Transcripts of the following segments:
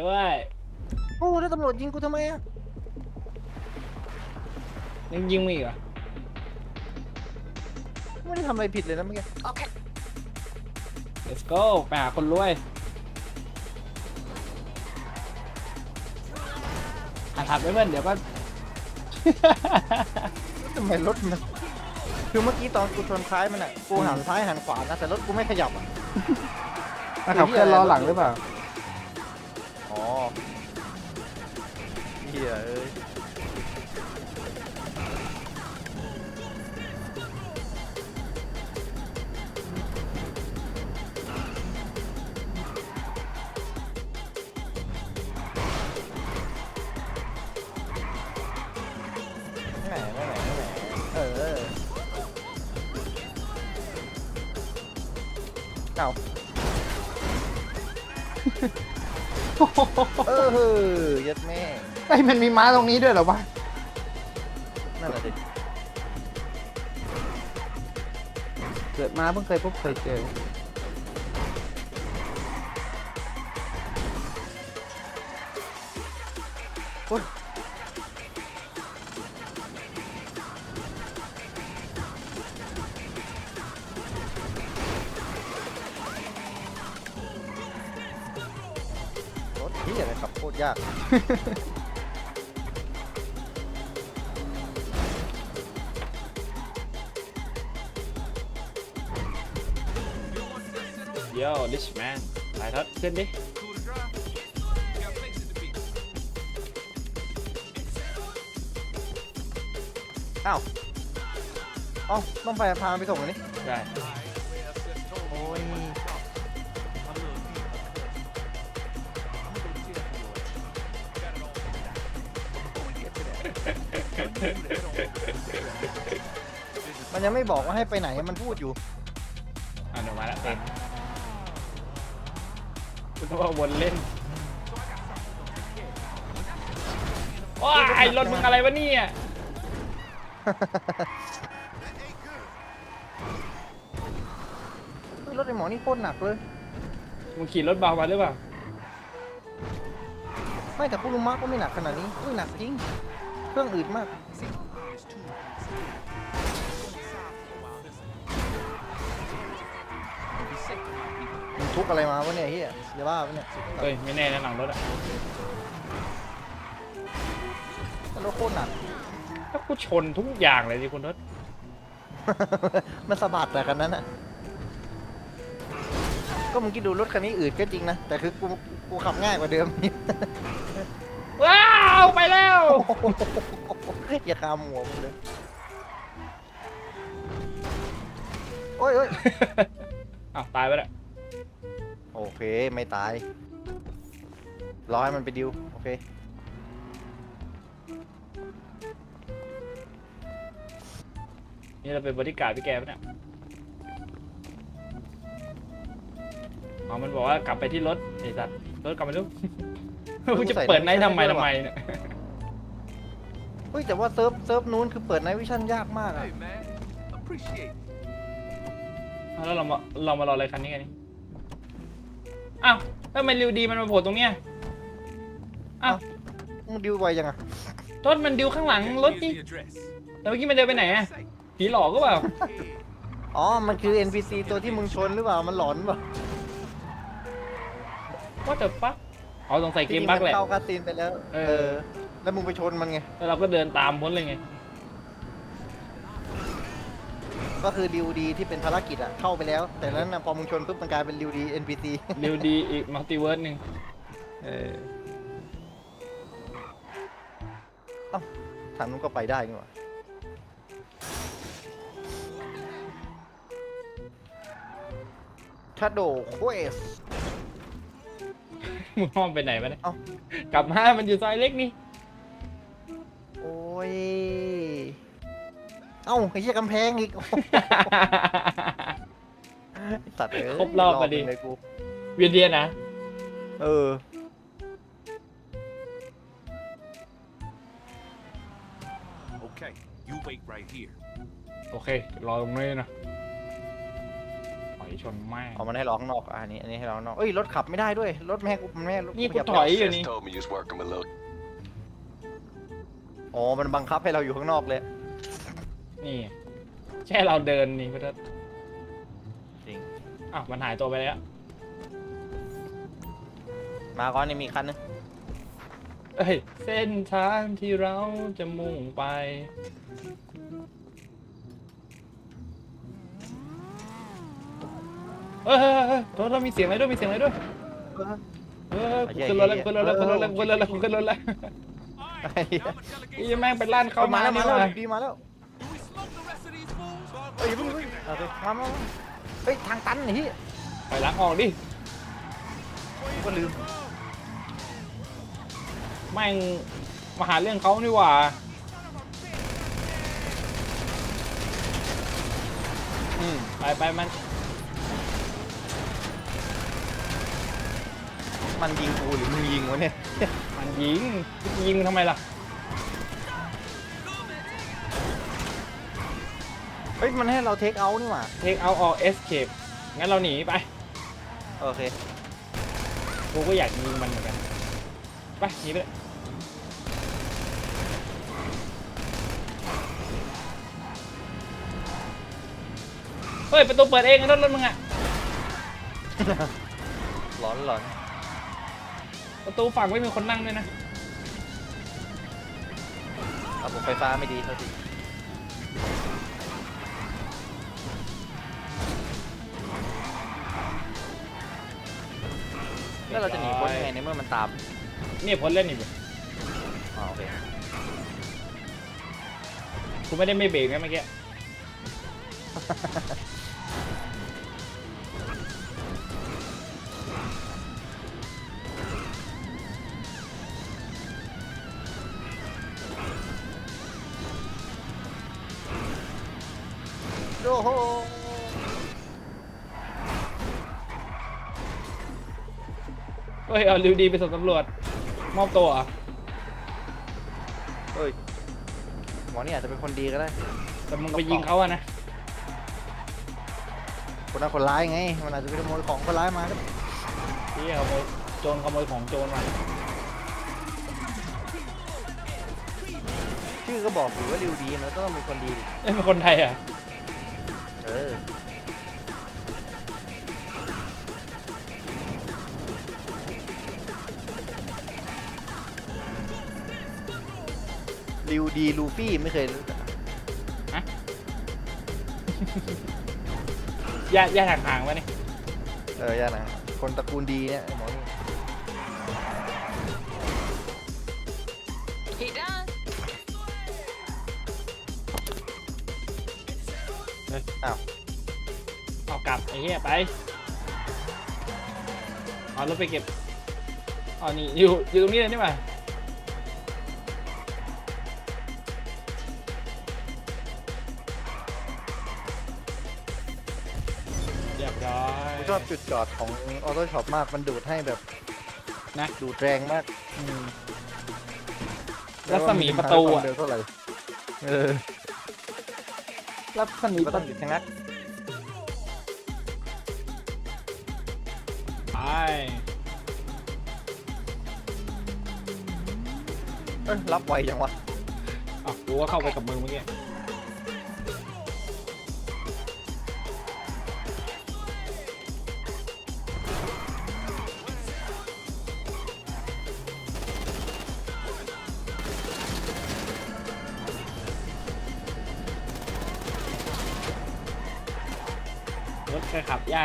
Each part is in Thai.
ด้วยโอ้แล้วตำรวจยิงกูทำไมอะยังยิงมีกเหรอไม่ได้ทำอะไรผิดเลยนะเมื่อกี้ let's go ไปหาคนรวยอ่านถัดไปเพื่อนเดี๋ยวก็ ทำไมรถมันคือเมื่อกี้ตอนกูชนท้ายมันอะกูหันซ้ายหันขวานะแต่รถกูไม่ขยับอะ มาขับเคลื่อนล้อหลังหรือเปล่า เฮียเอ้ยไม่ไหนไม่ไหนไม่ไหนเออเอาเออเฮ้ยยัดแม่ ไอ้ยมันมีม้าตรงนี้ด้วยเหรอวะ นั่นแหละดิเกิดมาเพิ่งเคยพบเคยเจอรถที่อะไรขับโคตรยาก เดี๋ยว rich man ไปทัดขึ้นดิ อ้าวเอ้าต้องไปพาไปส่งอันนี้ได้โอ้ยมันยังไม่บอกว่าให้ไปไหนมันพูดอยู่ อ่านออกมาแล้วเต็ม คุณต้องว่าวนเล่นว้ายรถมึงอะไรวะเนี่ยเฮ้ยรถไอหมอนี่โคตรหนักเลย มึงขี่รถเบามาหรือเปล่าไม่แต่คุรุมะก็ไม่หนักขนาดนี้อุ้ยหนักจริง เครื่องอืดมาก ทุกอะไรมาวะเนี่ยเฮียอย่าบ้าปะเนี่ยเฮ้ยไม่แน่นะหลังรถอะรถโคตรหนัก ถ้ากูชนทุกอย่างเลยดิคุณทศมันสะบัดแต่กันนั้นอะ ก็มึงคิดดูรถคันนี้อืดก็จริงนะ แต่คือกูกูขับง่ายกว่าเดิม ว้าวไปแล้วอย่าคามหัวมึงเลยโอ้ยโอ้ยอ้าวตายไปแล้ว โอเคไม่ตาย รอให้มันไปดิว โอเค นี่เราเป็นบริการดพี่แกปะเนี่ยอ๋อมันบอกว่ากลับไปที่รถไอ้สัตว์รถกลับมาลูกกูจะเปิดไนท์ทำไมทำไมเนี่ยเฮ้ยแต่ว่าเซิร์ฟเซิร์ฟนู้นคือเปิดไนท์วิชั่นยากมากอะ Hey man, appreciate. แล้วเรามาเรามารออะไรคันนี้กันนี่ อ้าวแล้วทำไมริวดีมันมาโผล่ตรงเนี้ยอ้าวมึงดิวไวยังอะรถมันดิวข้างหลัง Okay, รถ here's นี่ the address. แต่เมื่อกี้มันเดินไปไหนอะ Say, ผีหลอกก็เปล่าอ๋อ มันคือ NPC ตัวที่มึงชนหรือเปล่า มันหลอนเปล่าว่าแต่ฟักอ๋อสงสัยเกที่มจริงบั๊กมันแหละเข้าคาซีนไปแล้วเออเออ แล้วมึงไปชนมันไง แล้วเราก็เดินตามพ้นเลยไง ก็คือดิวดีที่เป็นภารกิจอะเข้าไปแล้ว แต่นั้นนะพอมึงชนปุ๊บมันกลายเป็นดิวดี NPC ริวดีอีกมัลติเวิร์สหนึ่งเออทางนู้นก็ไปได้นี่หว่าชาโดโควส มึงห้อมไปไหนมาเนี่ยเอ้า กลับมามันอยู่ซอยเล็กนี่ อ้าไอ้เหี้ยกำแพงอีกตัดเลยครบรอบพอดีหนึ่งเลยกูเวียนเดียนนะเออ okay, you wait right here. โอเครอตรงนี้นะไปชนแม่งเอามันให้ร้องนอกอะอันนี้อันนี้ให้ร้องนอกเอ้ยรถขับไม่ได้ด้วยรถแม่ให้กูมันแม่ให้รถนี่กูขบถอยอยู่นี่ Just told me you was working with Lil. อ๋อมันบังคับให้เราอยู่ข้างนอกเลย นี่ แค่เราเดินนี่ก็จะจริง อ้าวมันหายตัวไปแล้ว มาก่อนนี่มีคันนึงเอ้ย เส้นทางที่เราจะมุ่งไป เฮ้ยเฮ้ยเฮ้ยเฮ้ยเรามีเสียงอะไรด้วย มีเสียงอะไรด้วย เออขึ้นรถแล้วขึ้นรถแล้วขึ้นรถแล้วขึ้นรถแล้วขึ้นรถแล้วไอ้เหี้ยนี่แม่งเป็นร้านเข้าเข้ามามาแล้วนี่มาหแล้วว่าดีมาแล้ว เอ้ยอย่าเพิ่งเพิ่งโอเคมามามาเฮ้ยทางตันนี่ไปล้างออกดิ ก็ลืมแม่งมาหาเรื่องเขานี่หว่าอืมไปไปมัน มันยิงกูหรือมึงยิงวะเนี่ยมันยิงยิงทำไมล่ะ เฮ้ยมันให้เราเทคเอาท์นี่หว่า take out all escape งั้นเราหนีไปโอเค กูก็อยากยิงมันเหมือนกัน ไปหนีไปเลยเฮ้ยประตูเปิดเองรถรถมึงอะหลอนหลอนประตูฝั่งไม่มีคนนั่งด้วยนะ ระบบไฟฟ้าไม่ดีเท่าที่ แล้วเราจะหนีพ้นยังไงในเมื่อมันตามเนี่ยพ้นเล่นนี่ไปอ๋อโอเคกูไม่ได้ไม่เบรกนะเมื่อกี้ เฮ้ยเอาริวดีไปส่งตำรวจ มอบตัวเหรอเฮ้ยหมอนี่อาจจะเป็นคนดีก็ได้ แต่มึงไปยิงเขาอะนะ คนนั้นคนร้ายไง มันอาจจะไปขโมยของคนร้ายมาก็ที่ขโมยโจรขโมยของโจรมาชื่อก็บอกอยู่ว่าริวดีมันก็ต้องเป็นคนดีดิเอ้ยเป็นคนไทยอะ เออ ริวดีลูฟี่ไม่เคยรู้จักญาติญาติห่างๆวะนี่เออย่านะคนตระกูลดีเนี่ยไอ้หมอนี่ He done. อ้าวเอากลับไอ้เหี้ยไปเอารถไปเก็บอ๋อนี่อยู่อยู่ตรงนี้เลยนี่หว่า จุดจอดของออโต้ช็อปมากมันดูดให้แบบนะดูดแรงมากอืมรัศมีประตูอะไม่ว่ามันจมาด้วยความเร็วเท่าไหร่เออรัศมีก็ต้องหยุดชะงักไปเอ้ยรับไวจังวะอะกูก็เข้าไปกับมึงเมื่อกี้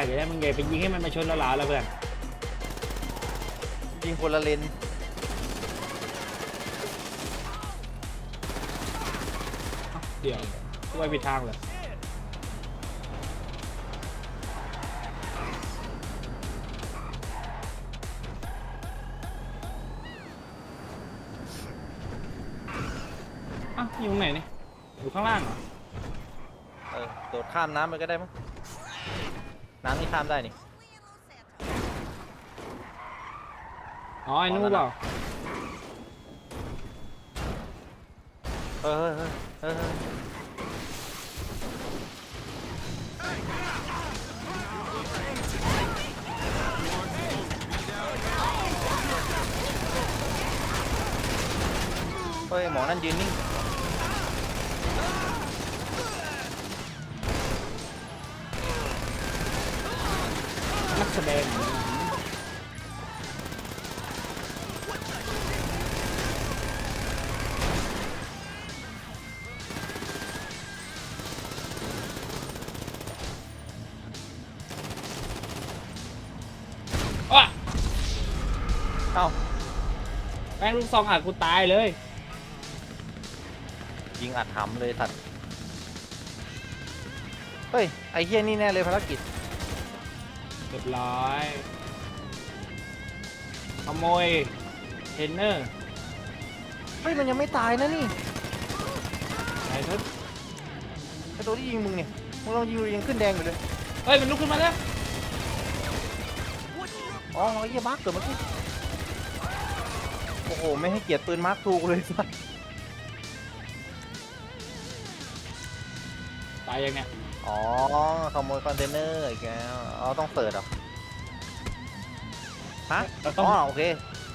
ถแค่ขับยากอย่างนี้มึงไงไปยิงให้มันมาชนแล้วหลาแล้วเพื่อนยิงคนละเลนเดี๋ยวกูไปผิดทางเลยอะอยู่ตรงไหนนี่อยู่ข้างล่างเหรอ เออโดดข้ามน้ำไปก็ได้มั้ง น้ำนี่ข้ามได้นี่ อ๋อไอ้นู่นเปล่าเเฮ้ยหมอนั่นยืนนิ่ง แสดงอะเอ้าแป้งลูกซองอัดกูตายเลย ยิงอัดหำเลยสัตว์เฮ้ย ไอ้เฮียนี่แน่เลยภารกิจเรียบร้อยขโมยเทรนเนอร์เฮ้ยมันยังไม่ตายนะนี่ไหนเถอะไอ้ตัวที่ยิงมึงเนี่ยมึงลองยิงดูยังขึ้นแดงอยู่เลยเฮ้ยมันลุกขึ้นมาแล้วอ๋อไอ้เหี้ยมาร์คเกิดเมื่อกี้โอ้โหไม่ให้เกียรติปืนมาร์คทูกูเลยสัสตายยังไงอ๋อขโมยคอนเทนเนอร์อีกแล้วอ๋อต้องเปิดเหรอ ฮะเราต้องอ๋อโอเค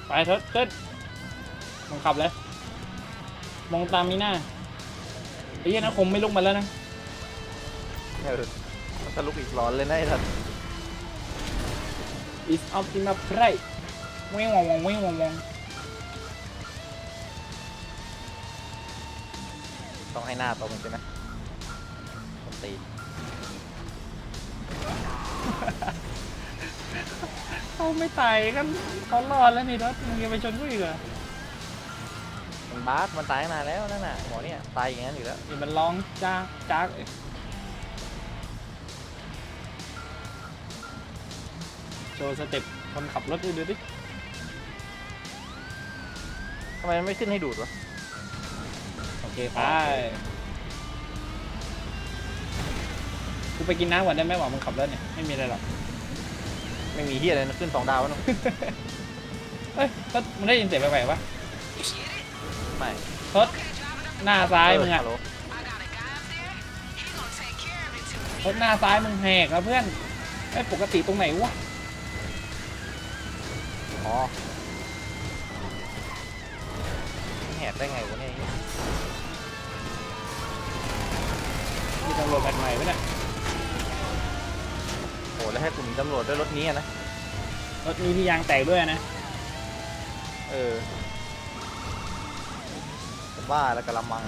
ไปเถอะขึ้นมึงขับเลย มองตามมีหน้าไอ้เหี้ยนะคงไม่ลุกมาแล้วนะ เออมันจะลุกอีกร้อนเลยนะไอ้สัส is optima prime วิ่งวงวงวิ่งวงวงต้องให้หน้าตรงใช่ไหมผมตี เขาไม่ตายกันเขารอดแล้วนี่รถมึงยังไปชนกูอีกเหรอมันบาสมันตายตั้งนานแล้วนั่นน่ะหมอเนี่ยตายอย่างนั้นอยู่แล้วนี่มันร้องจ้ากจ้ากโชว์สเต็ปคนขับรถดูดูดิทำไมมันไม่ขึ้นให้ดูดวะโอเคไปกูไปกินน้ำก่อนได้ไหมหวังมึงขับรถเนี่ยไม่มีอะไรหรอก ไม่มีเฮียอะไรนะขึ้นสองดาวแล้วนะเฮ้ยรถมึงได้ยินเสียงแปลกๆปะไม่รถหน้าซ้ายมึงอะเฮัลโหลรถหน้าซ้ายมึงแหกแล้วเพื่อนไอ้ยปกติตรงไหนวะอ๋อแหกได้ไงวะเนี่ยมีตำรวจแผ่นใหม่ปะเนี่ยโหแล้วให้กลุ่มตำรวจด้วยรถนี้อะนะ รถนี้ที่ยางแตกด้วยนะ เออผมว่าแล้วกระมัง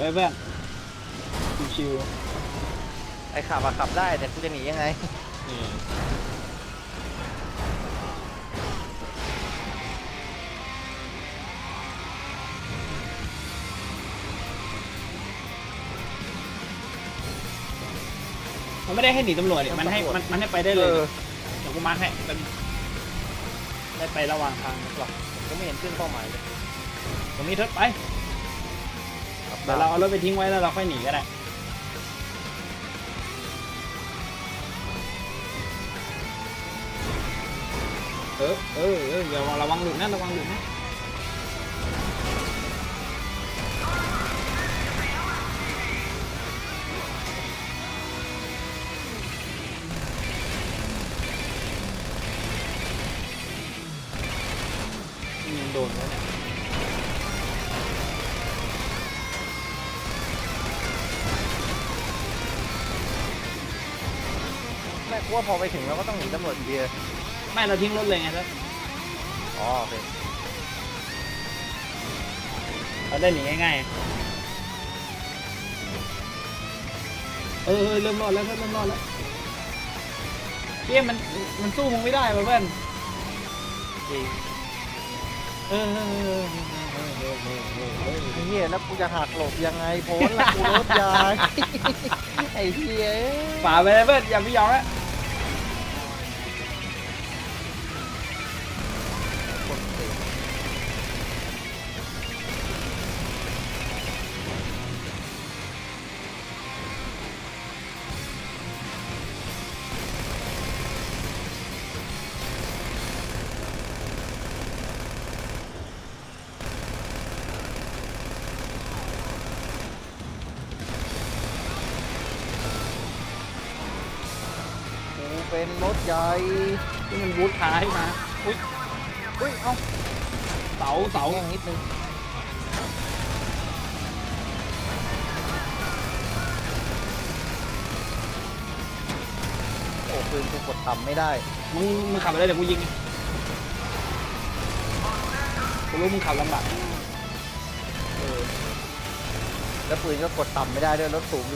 ไหวไหมเพื่อนชิวไอ้ขับอะขับได้แต่กูจะหนียังไง ๆนี่มันไม่ได้ให้หนีตำรวจเนี่ยมันให้มันมันให้ไปได้เลยเออเดี๋ยวกูมาร์คให้เป็นได้ไประหว่างทางหรอกผมไม่เห็นขึ้นเป้าหมายเลยตรงนี้เถิดไป เดี๋ยวเราเอารถไปทิ้งไว้แล้วเราค่อยหนีก็ได้เออเออเอออย่าระวังหลุดนะระวังหลุดนะ ว่าพอไปถึงเราก็ต้องหนีตำรวจอยู่ดีเลยไม่เราทิ้งรถเลยไงครับอ๋อโอเคเราได้หนีง่ายๆเออเออเริ่มรอดแล้วเริ่มรอดแล้วเกมมันมันสู้มึงไม่ได้ว่ะเพื่อนจริงเออเออเออเออเออเออเออเออเออไอ้เฮียแล้วกูจะหักหลบยังไงโพ้นละกูรถยาง ไอ้เฮียฝ่าไปเลยเพื่อนอย่าไปยอมแล้ว เป็นรถใหญ่ที่มันบูทท้ายมาอุ้ยอุ้ย เอ้าเสาเสาแง่งนิดนึงโอ้ปืนกูกดต่ำไม่ได้ มึงมึงขับไปเลยเดี๋ยวกูยิงกูรู้มึงขับลำบากเออแล้วปืนก็กดต่ำไม่ได้ด้วยรถสูง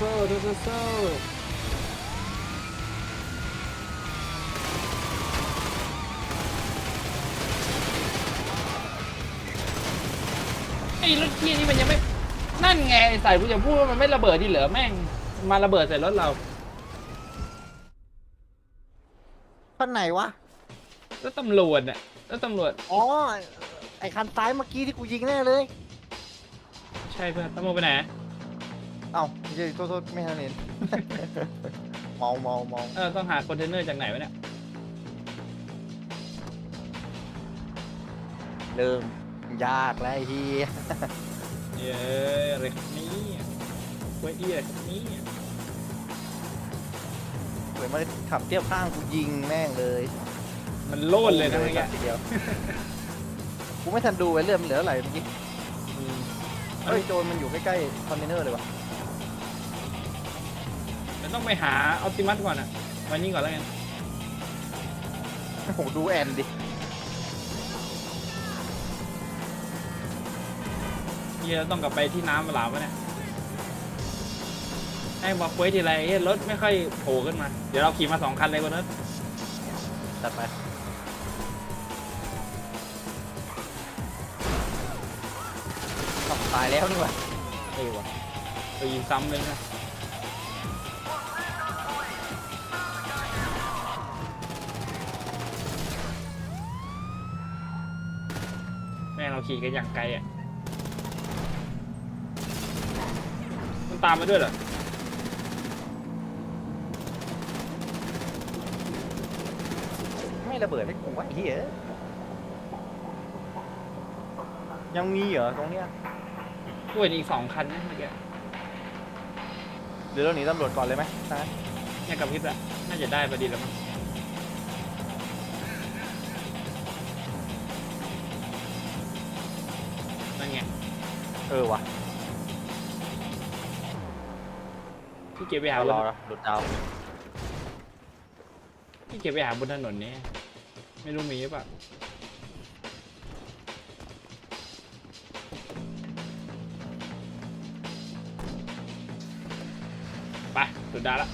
เททูโซ่เททูโซ่ไอ้รถเที่ยนี่มันยังไม่ นั่นไงไอ้สายกูจะพูดว่ามันไม่ระเบิดดิเหรอแม่งมาระเบิดใส่รถเราคันไหนวะแล้วตำรวจน่ะแล้วตำรวจ อ๋อ ไอคันซ้ายเมื่อกี้ที่กูยิงแน่เลย ใช่เพื่อนตำรวจไปไหน เอ้าเย้ยโทษโทษไม่ทันเห็น เมาเมาเมาเออต้องหาคอนเทนเนอร์จากไหนวะเนี่ยเริ่มยากแล้วไอ้เฮียเย้อะไรครับนี่เว้ยเอี้ยอะไรครับนี่เหมือนมันขับเทียบข้างกูยิงแม่งเลยมันโลดเลยนะเมื่อกี้ทีเดียวกูไม่ทันดูไว้เรื่องมันเหลืออะไรเมื่อกี้อืมเฮ้ยโจรมันอยู่ใกล้ๆคอนเทนเนอร์เลยวะมัน ต้องไปหาออปติมัสก่อนอะมานี่ก่อนแล้วกันโอ้โหดูแอนดิเฮียต้องกลับไปที่น้ำมาหลามวะเนี่ยไอ้บอกเควสทีไรเฮ้ยรถไม่ค่อยโผล่ขึ้นมา เดี๋ยวเราขี่มาสองคันเลยวันนั้นตัดไปอ้าวตายแล้วนี่หวะเออวะไปยิงซ้ำเลยนะ ขี่กันอย่างไกลอะ มันตามมาด้วยเหรอ ไม่ระเบิดให้กูวะไอ้เหี้ยยังมีเหรอตรงเนี้ยกูเห็นอีกสองคันนะเมื่อกี้เดี๋ยวเราหนีตำรวจก่อนเลยไหมถ้างั้นเนี่ยกับพริบอะน่าจะได้พอดีแล้วมั้ง เออวะพี่เก็บไปหาเอาบรอนหลุดดาวพี่เก็บไปหาบนถนนนี้ ไม่รู้มีหรือเปล่าไปสุดดาละ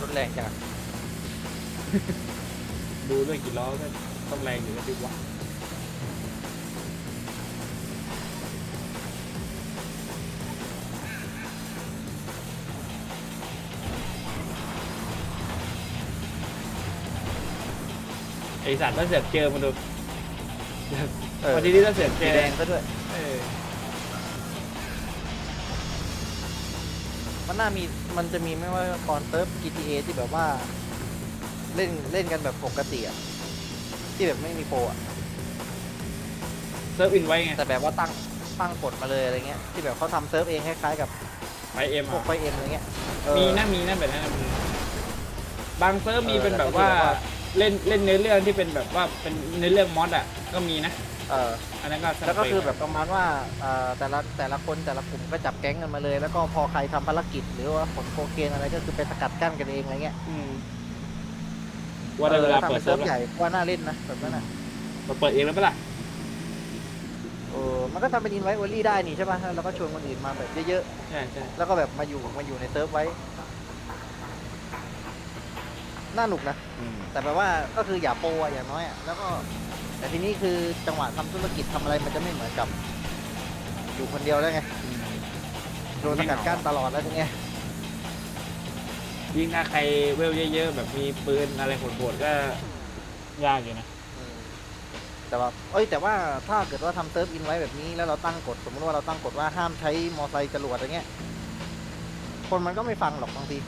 รถแรงจัง ดูด้วยกี่ล้อก็ต้องแรงอยู่แล้วดิวะไอสัตว์ถ้าเสือกเจอมันดูเออพอทีนี้ถ้าเสือกเจสีอแดงซะด้วย เออมันน่ามี มันจะมีไม่ว่าตอนเซิร์ฟ GTA ที่แบบว่า เล่นเล่นกันแบบปกติอะที่แบบไม่มีโปรอะเซิร์ฟอินไว้ไงแต่แบบว่าตั้งตั้งกฎมาเลยอะไรเงี้ยที่แบบเขาทำเซิร์ฟเองคล้ายๆกับไปเอ็มพวกอะไฟเอ็มอะไรเงี้ยเออ มีนะมีนะแบบนั้นนะมีบางเซิร์ฟมีเออเป็นแต่แบบก็คือว่าแบบว่า เล่นเล่นเนื้อเรื่องที่เป็นแบบว่าเป็นเนื้อเรื่องมอดอะก็มีนะ เออ อันนั้นก็แล้วก็คือสเปแบบประมาณว่าเอ่อแต่ละแต่ละคนแต่ละกลุ่มก็จับแก๊งกันมาเลย แล้วก็พอใครทำภารกิจหรือว่าขนโคเคนอะไรก็คือไปสกัดกั้นกันเองอะไรเงี้ยอืม ว่าได้เวลาออทำเปิเป็ดนเซิเซิร์ร์ฟฟแล้วใหญ่ว่าน่าเล่นนะแบบนั้นอะเราเปิดเองแล้วปะล่ะเออมันก็ทำเป็นอินไว้โอลี่ได้นี่ใช่ป่ะแล้วก็ชวนคนอื่นมาแบบเยอะใช่ใช่ๆ แล้วก็แบบมาอยู่มาอยู่ในเซิร์ฟไว้ น่าหนุกนะ อืมแต่แปลว่าก็คืออย่าโปรอะอย่างน้อยอะแล้วก็ แต่ทีนี้คือจังหวะทำธุรกิจทำอะไรมันจะไม่เหมือนกับ อยู่คนเดียวแล้วไงโดนสกัดกั้นตลอดแล้วทีเนี้ย ยิ่งถ้าใครเวลเยอะๆ แบบมีปืนอะไรโหดๆก็ยากอยู่นะ อืมแต่ว่าเอ้ย แต่ว่าถ้าเกิดว่าทำเซิร์ฟอินไว้แบบนี้แล้วเราตั้งกฎสมมติว่าเราตั้งกฎว่าห้ามใช้มอไซค์จรวดอะไรเงี้ย คนมันก็ไม่ฟังหรอกบางที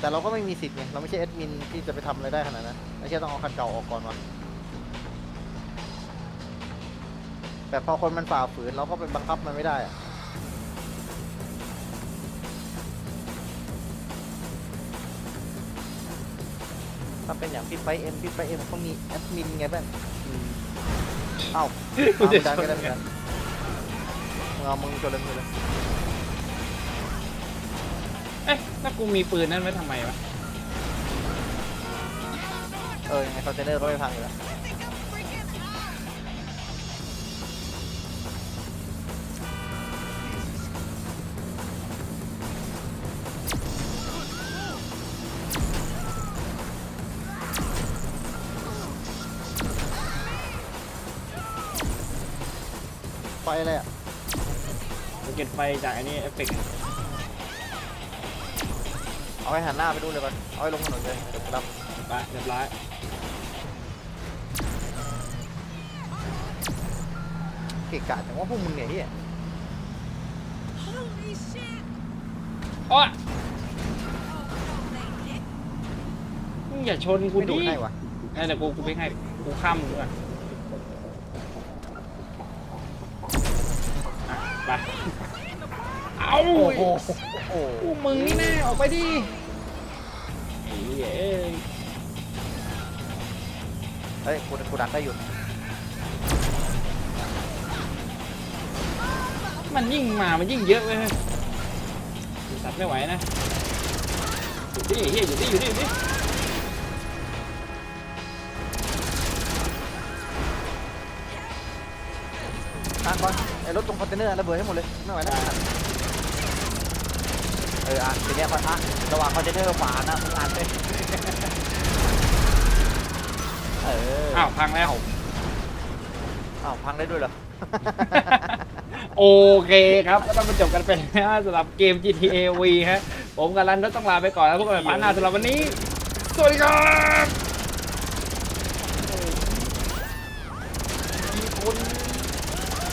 แต่เราก็ไม่มีสิทธิ์ไงเราไม่ใช่แอดมินที่จะไปทำอะไรได้ขนาดนั้นไม่ใช่ต้องเอาคันเก่าออกก่อนวะแต่พอคนมันฝ่าฝืนเราก็ไปบังคับมันไม่ได้อะ ถ้าเป็นอย่างพี่ไปเอ็มพี่ไปเอ็มเขามีแอดมินไงบ้างเอ้ากูจะเอาชไม่นได้ไม่ได้ไม่ได้มึงเอามึงจนเลยมึงเลยเอ๊ะถ้ากูมีปืนนั่นไว้ทำไมวะ เออยังไงคอนเทนเนอร์ก็ไม่พังอยู่แล้ว ไฟอะไรอะสะเก็ตไฟจากอันนี้เอฟเฟกต์เอาไว้หันหน้าไปดูเลยก่อนเอาไว้ลงถนนเลยเดี๋ยวรับไปเรียบร้อยเกะกะแต่ว่าพวกมึงเนี่ยเฮีย Holy shit! โอ้ย Oh, they hit มึงอย่าชนกูไม่ดูดิดให้วะเอ้ยเดี๋ยวกูกูไปให้กูข้ามมึงก่อนอะ ไปเอาโอ้โหโอ้โหพวกมึงนี่แน่ออกไปดิไอ้เหี้ยเอ้ยเฮ้ยกูกูดักได้อยู่มันยิ่งมา มันยิ่งเยอะเว้ยสัตว์ไม่ไหวนะอยู่ที่เฮียอยู่ที่อยู่ที่อยู่ที่ ไอ้รถตรงคอนเทนเนอร์ระเบิดให้หมดเลยไม่ไหวแล้วเอออะทีเนี้ยก่อนอะระหว่างคอนเทนเนอร์ขวานะมึงอ่านเลยเอออ้าวพังแล้ว อ้าวพังได้ด้วยเหรอ โอเคครับ ก็ต้องมาจบกันไปแล้วสำหรับเกม GTA V ฮะ ผมกับรันก็ต้องลาไปก่อนแล้วพวกกันใหม่พาร์ทหน้าสำหรับวันนี้ สวัสดีครับ